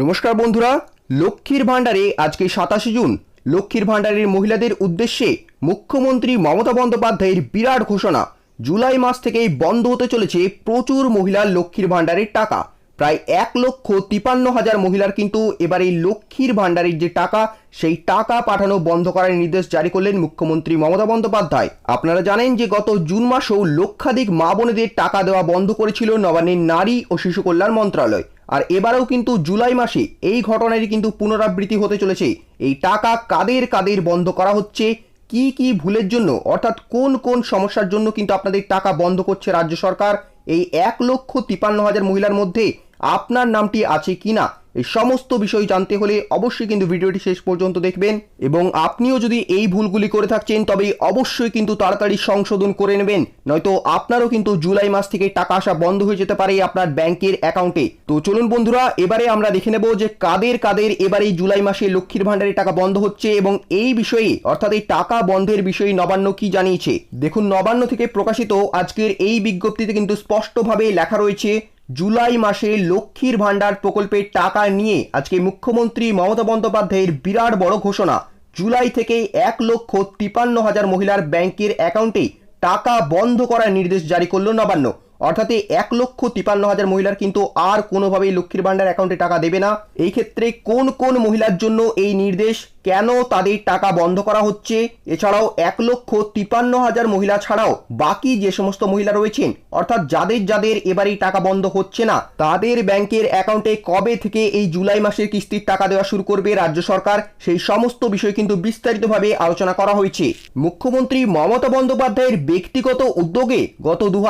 নমস্কার বন্ধুরা, লক্ষ্মীর ভাণ্ডারে আজকে সাতাশে জুন। লক্ষ্মীর ভাণ্ডারের মহিলাদের উদ্দেশ্যে মুখ্যমন্ত্রী মমতা বন্দ্যোপাধ্যায়ের বিরাট ঘোষণা। জুলাই মাস থেকেই বন্ধ হতে চলেছে প্রচুর মহিলার লক্ষ্মীর ভাণ্ডারের টাকা। প্রায় এক লক্ষ তিপান্ন হাজার মহিলার কিন্তু এবার এই লক্ষ্মীর ভাণ্ডারের যে টাকা, সেই টাকা পাঠানো বন্ধ করার নির্দেশ জারি করলেন মুখ্যমন্ত্রী মমতা বন্দ্যোপাধ্যায়। আপনারা জানেন যে গত জুন মাসেও লক্ষাধিক মা বোনেদের টাকা দেওয়া বন্ধ করেছিল নবান্নের নারী ও শিশু কল্যাণ মন্ত্রণালয় আর এবারেও কিন্তু জুলাই মাসে এই ঘটনারই কিন্তু পুনরাবৃত্তি হতে চলেছে। এই টাকা কাদের কাদের বন্ধ করা হচ্ছে, কি কি ভুলের জন্য, অর্থাৎ কোন কোন সমস্যার জন্য কিন্তু আপনাদের টাকা বন্ধ করছে রাজ্য সরকার, এই এক লক্ষ তিপান্ন হাজার মহিলার মধ্যে আপনার নামটি আছে কিনা, এই সমস্ত বিষয় জানতে হলে অবশ্যই কিন্তু ভিডিওটি শেষ পর্যন্ত দেখবেন এবং আপনিও যদি এই ভুলগুলি করে থাকছেন তবে অবশ্যই কিন্তু তাড়াতাড়ি সংশোধন করে নেবেন। নয়তো আপনারও কিন্তু জুলাই মাস থেকে টাকা আসা বন্ধ হয়ে যেতে পারে আপনার ব্যাংকের অ্যাকাউন্টে। তো চলুন বন্ধুরা, এবারে আমরা দেখে নেব যে কাদের কাদের এবারে জুলাই মাসে লক্ষ্মীর ভাণ্ডারে টাকা বন্ধ হচ্ছে এবং এই বিষয়ে, অর্থাৎ এই টাকা বন্ধের বিষয়ে নবান্ন কি জানিয়েছে? দেখুন, নবান্ন থেকে প্রকাশিত আজকের এই বিজ্ঞপ্তিতে কিন্তু স্পষ্টভাবে লেখা রয়েছে জুলাই মাসে লক্ষ্মীর ভাণ্ডার প্রকল্পের টাকা নিয়ে আজকে মুখ্যমন্ত্রী মমতা বন্দ্যোপাধ্যায়ের বিরাট বড় ঘোষণা। জুলাই থেকে এক লক্ষ তিপান্ন হাজার মহিলার ব্যাংকের অ্যাকাউন্টে টাকা বন্ধ করার নির্দেশ জারি করল নবান্ন। অর্থাৎ এই এক লক্ষ তিপান্ন হাজার মহিলার কিন্তু আর কোনোভাবেই লক্ষ্মীর ভাণ্ডার অ্যাকাউন্টে টাকা দেবে না। এই ক্ষেত্রে কোন কোন মহিলার জন্য এই নির্দেশ? কেন তাদের টাকা বন্ধ করা হচ্ছে? এছাড়াও এক লক্ষ তিপান্ন হাজার মহিলা ছাড়াও বাকি যে সমস্ত মহিলা রয়েছেন, অর্থাৎ যাদের যাদের এবার এই টাকা বন্ধ হচ্ছে না, তাদের ব্যাংকের অ্যাকাউন্টে কবে থেকে এই জুলাই মাসের কিস্তির টাকা দেওয়া শুরু করবে রাজ্য সরকার? সেই সমস্ত বিষয় কিন্তু বিস্তারিতভাবে আলোচনা করা হয়েছে। মুখ্যমন্ত্রী মমতা বন্দ্যোপাধ্যায়ের ব্যক্তিগত উদ্যোগে গত দু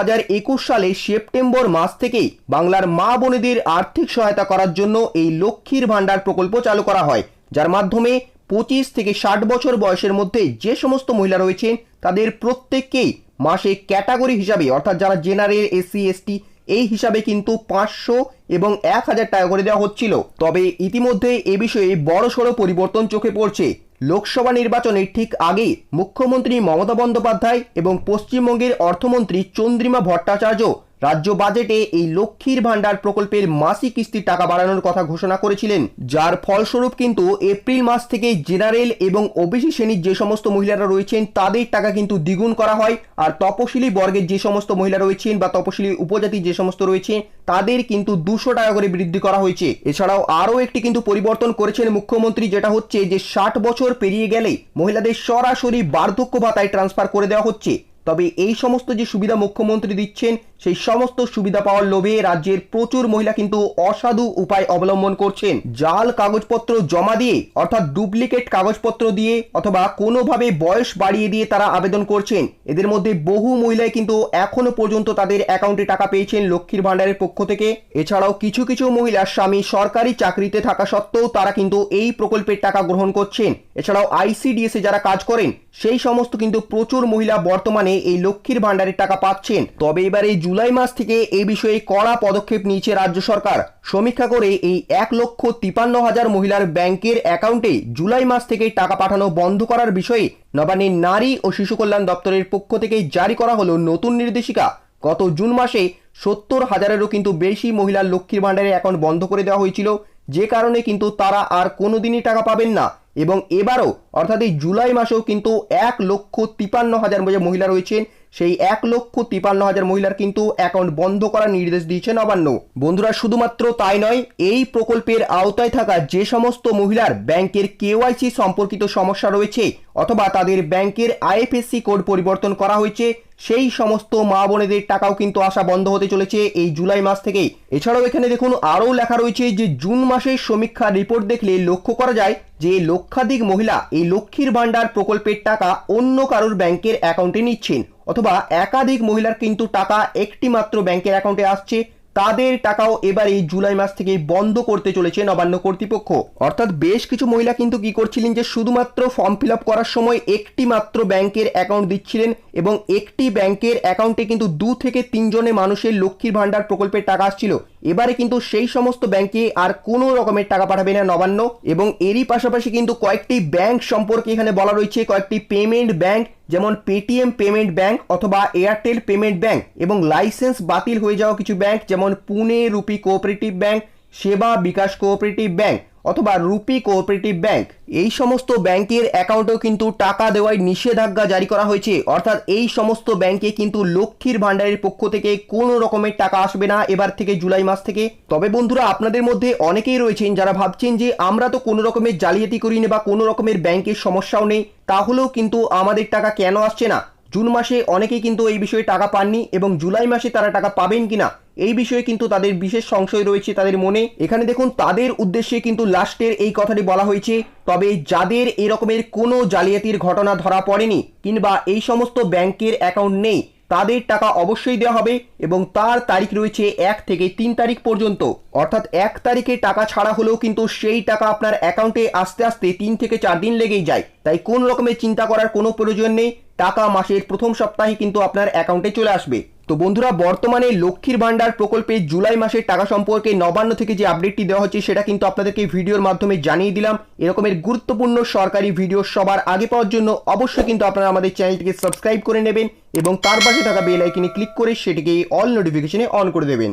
সালে সেপ্টেম্বর মাস থেকেই বাংলার মা বোনেদের আর্থিক সহায়তা করার জন্য এই লক্ষ্মীর ভাণ্ডার প্রকল্প চালু করা হয়, যার মাধ্যমে পঁচিশ থেকে ষাট বছর বয়সের মধ্যে যে সমস্ত মহিলা রয়েছেন, তাদের প্রত্যেককেই মাসে ক্যাটাগরি হিসাবে, অর্থাৎ যারা জেনারেল, এসসি, এসটি, এই হিসাবে কিন্তু পাঁচশো এবং এক হাজার টাকা করে দেওয়া হচ্ছিল। তবে ইতিমধ্যে এ বিষয়ে বড়সড় পরিবর্তন চোখে পড়ছে। লোকসভা নির্বাচনের ঠিক আগে মুখ্যমন্ত্রী মমতা বন্দ্যোপাধ্যায় এবং পশ্চিমবঙ্গের অর্থমন্ত্রী চন্দ্রিমা ভট্টাচার্য রাজ্য বাজেটে এই লক্ষ্মীর ভাণ্ডার প্রকল্পের মাসিক কিস্তির টাকা বাড়ানোর কথা ঘোষণা করেছিলেন। যার ফলস্বরূপ কিন্তু এপ্রিল মাস থেকে জেনারেল এবং ওবিসি শ্রেণির যে সমস্ত মহিলারা রয়েছেন, তাদের টাকা কিন্তু দ্বিগুণ করা হয়। আর তপশিলি বর্গের যে সমস্ত মহিলা রয়েছেন বা তপশিলি উপজাতি যে সমস্ত রয়েছে তাদের কিন্তু দুশো টাকা করে বৃদ্ধি করা হয়েছে। এছাড়াও আরও একটি কিন্তু পরিবর্তন করেছেন মুখ্যমন্ত্রী, যেটা হচ্ছে যে ষাট বছর পেরিয়ে গেলে মহিলাদের সরাসরি বার্ধক্য ভাতায় ট্রান্সফার করে দেওয়া হচ্ছে। তবে এই সমস্ত যে সুবিধা মুখ্যমন্ত্রী দিচ্ছেন, সেই সমস্ত সুবিধা পাওয়ার লোভে রাজ্যের প্রচুর মহিলা কিন্তু অসাধু উপায় অবলম্বন করছেন। জাল কাগজপত্র জমা দিয়ে, অর্থাৎ ডুপ্লিকেট কাগজপত্র দিয়ে অথবা কোনোভাবে বয়স বাড়িয়ে দিয়ে তারা আবেদন করছেন। এদের মধ্যে বহু মহিলাই কিন্তু এখনও পর্যন্ত তাদের অ্যাকাউন্টে টাকা পেয়েছেন লক্ষ্মীর ভাণ্ডারের পক্ষ থেকে। এছাড়াও কিছু কিছু মহিলার স্বামী সরকারি চাকরিতে থাকা সত্ত্বেও তারা কিন্তু এই প্রকল্পের টাকা গ্রহণ করছেন। এছাড়াও আইসিডিএস যারা কাজ করেন, সেই সমস্ত কিন্তু প্রচুর মহিলা বর্তমানে এই লক্ষ্মীর ভাণ্ডারের টাকা পাচ্ছেন। তবে এবার এই জুলাই মাস থেকে এই বিষয়ে কড়া পদক্ষেপ নিয়েছে রাজ্য সরকার। সমীক্ষা করে এই এক লক্ষ তিপান্ন হাজার মহিলার ব্যাংকের অ্যাকাউন্টে জুলাই মাস থেকে টাকা পাঠানো বন্ধ করার বিষয়ে নবান্নের নারী ও শিশু কল্যাণ দপ্তরের পক্ষ থেকে জারি করা হলো নতুন নির্দেশিকা। গত জুন মাসে সত্তর হাজারেরও কিন্তু বেশি মহিলার লক্ষ্মীর ভাণ্ডারের অ্যাকাউন্ট বন্ধ করে দেওয়া হয়েছিল। যে কারণে কিন্তু তারা আর কোনোদিনই টাকা পাবেন না এবং এবারও অর্থাৎ এই জুলাই মাসেও কিন্তু এক লক্ষ তিপান্ন হাজার যে মহিলা রয়েছেন, সেই এক লক্ষ তিপান্ন হাজার মহিলার কিন্তু অ্যাকাউন্ট বন্ধ করার নির্দেশ দিয়েছে নবান্ন বন্ধুরা, শুধুমাত্র তাই নয়, এই প্রকল্পের আওতায় থাকা যে সমস্ত মহিলার ব্যাংকের কেওয়াইসি সম্পর্কিত সমস্যা রয়েছে, অথবা তাদের ব্যাংকের আইএফএসসি কোড পরিবর্তন করা হয়েছে, সেই সমস্ত মা বোনেদের টাকাও কিন্তু আসা বন্ধ হতে চলেছে এই জুলাই মাস থেকেই। এছাড়াও এখানে দেখুন, আরও লেখা রয়েছে যে, জুন মাসের সমীক্ষা রিপোর্ট দেখলে লক্ষ্য করা যায় যে, লক্ষাধিক মহিলা এই লক্ষ্মীর ভাণ্ডার প্রকল্পের টাকা অন্য কারোর ব্যাংকের অ্যাকাউন্টে নিচ্ছেন, অথবা একাধিক মহিলার কিন্তু টাকা একটি মাত্র ব্যাংকের অ্যাকাউন্টে আসছে। তাদের টাকাও এবার এই জুলাই মাস থেকে বন্ধ করতে চলেছে নবান্ন কর্তৃপক্ষ। অর্থাৎ বেশ কিছু মহিলা কিন্তু কি করছিলেন যে, শুধুমাত্র ফর্ম ফিল করার সময় একটি মাত্র ব্যাংকের অ্যাকাউন্ট দিচ্ছিলেন এবং একটি ব্যাংকের অ্যাকাউন্টে কিন্তু দু থেকে তিনজনে মানুষের লক্ষ্মীর ভাণ্ডার প্রকল্পের টাকা আসছিল। এবারে কিন্তু সেই সমস্ত ব্যাংকে আর কোনো রকমের টাকা পাঠাবে না নবান্ন এবং এরই পাশাপাশি কিন্তু কয়েকটি ব্যাংক সম্পর্কে এখানে বলা রয়েছে, কয়েকটি পেমেন্ট ব্যাংক যেমন পেটিএম পেমেন্ট ব্যাংক অথবা এয়ারটেল পেমেন্ট ব্যাংক এবং লাইসেন্স বাতিল হয়ে যাওয়া কিছু ব্যাংক যেমন পুনে রুপি কোঅপারেটিভ ব্যাংক সেবা বিকাশ কোঅপারেটিভ ব্যাংক অথবা রুপি কোঅপারেটিভ ব্যাংক। এই সমস্ত ব্যাংকের অ্যাকাউন্টেও কিন্তু টাকা দেওয়ার নিষেধাজ্ঞা জারি করা হয়েছে। অর্থাৎ এই সমস্ত ব্যাংকে কিন্তু লক্ষ্মীর ভাণ্ডারের পক্ষ থেকে কোনো রকমের টাকা আসবে না এবার থেকে জুলাই মাস থেকে। তবে বন্ধুরা, আপনাদের মধ্যে অনেকেই রয়েছেন যারা ভাবছেন যে আমরা তো কোনো রকমের জালিয়াতি করিনি বা কোনো রকমের ব্যাংকের সমস্যাও নেই, তাহলেও কিন্তু আমাদের টাকা কেন আসছে না? জুন মাসে অনেকেই কিন্তু এই বিষয়ে টাকা পাননি এবং জুলাই মাসে তারা টাকা পাবেন কিনা, এই বিষয়ে কিন্তু তাদের বিশেষ সংশয় রয়েছে তাদের মনে। এখানে দেখুন, তাদের উদ্দেশ্যে কিন্তু লাস্টের এই কথাটি বলা হয়েছে, তবে যাদের এরকমের কোনো জালিয়াতির ঘটনা ধরা পড়েনি কিংবা এই সমস্ত ব্যাংকের অ্যাকাউন্ট নেই, তাদের টাকা অবশ্যই দেওয়া হবে এবং তার তারিখ রয়েছে এক থেকে তিন তারিখ পর্যন্ত। অর্থাৎ এক তারিখে টাকা ছাড়া হলেও কিন্তু সেই টাকা আপনার অ্যাকাউন্টে আস্তে আস্তে তিন থেকে চার দিন লেগেই যায়। তাই কোন রকমের চিন্তা করার কোনো প্রয়োজন নেই। টাকা মাসের প্রথম সপ্তাহে কিন্তু আপনার অ্যাকাউন্টে চলে আসবে। তো বন্ধুরা, বর্তমানে লক্ষ্মীর ভান্ডার প্রকল্পে জুলাই মাসের টাকা সম্পর্কে নবান্ন থেকে যে আপডেটটি দেওয়া হচ্ছে, সেটা কিন্তু আপনাদেরকে ভিডিওর মাধ্যমে জানিয়ে দিলাম। এরকমের গুরুত্বপূর্ণ সরকারি ভিডিও সবার আগে পাওয়ার জন্য অবশ্যই কিন্তু আপনারা আমাদের চ্যানেলটিকে সাবস্ক্রাইব করে নেবেন এবং তার পাশে থাকা বেল আইকনে ক্লিক করে সেটিকে অল নোটিফিকেশনে অন করে দেবেন।